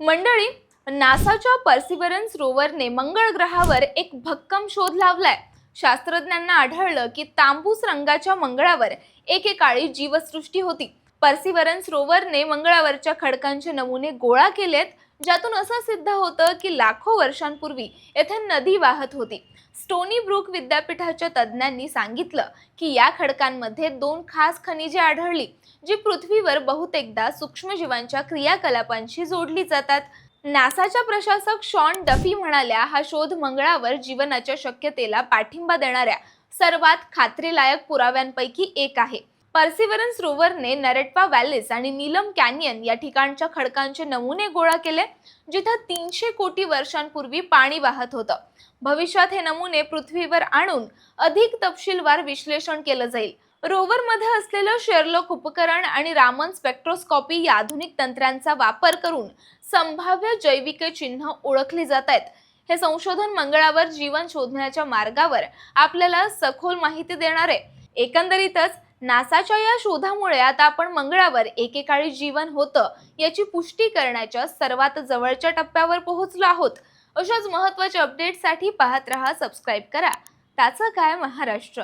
मंडळी नासाच्या पर्सिवरन्स रोवरने मंगळ ग्रहावर एक भक्कम शोध लावलाय. शास्त्रज्ञांना आढळलं की तांबूस रंगाच्या मंगळावर एकेकाळी जीवसृष्टी होती. पर्सिवरन्स रोवरने मंगळावरच्या खडकांचे नमुने गोळा केलेत. ज्यातून असं सिद्ध होतं की लाखो वर्षांपूर्वी येथे नदी वाहत होती. स्टोनी ब्रुक विद्यापीठाच्या तज्ज्ञांनी सांगितलं की या खडकांमध्ये दोन खास खनिजे आढळली जी पृथ्वीवर बहुतेकदा सूक्ष्मजीवांच्या क्रियाकलापांशी जोडली जातात. नासाच्या प्रशासक शॉन डफी म्हणाल्या हा शोध मंगळावर जीवनाच्या शक्यतेला पाठिंबा देणाऱ्या सर्वात खात्रीलायक पुराव्यांपैकी एक आहे. पर्सिवरन्स रोवरने नरेटवा व्हॅलीस आणि नीलम कॅनियन या ठिकाणच्या खडकांचे नमुने गोळा केले जिथं तीनशे कोटी वर्षांपूर्वी पाणी वाहत होतं. भविष्यात हे नमुने पृथ्वीवर आणून अधिक तपशीलवार विश्लेषण केलं जाईल. रोवरमध्ये असलेलं शेरलोक उपकरण आणि रामन स्पेक्ट्रोस्कॉपी या आधुनिक तंत्रांचा वापर करून संभाव्य जैविक चिन्ह ओळखली जात आहेत. हे संशोधन मंगळावर जीवन शोधण्याच्या मार्गावर आपल्याला सखोल माहिती देणार आहे. एकंदरीतच नासाच्या या शोधामुळे आता आपण मंगळावर एकेकाळी जीवन होतं याची पुष्टी करण्याच्या सर्वात जवळच्या टप्प्यावर पोहोचलो आहोत. अशाच महत्त्वाच्या अपडेटसाठी पाहत रहा सबस्क्राईब करा. त्याचं काय महाराष्ट्र?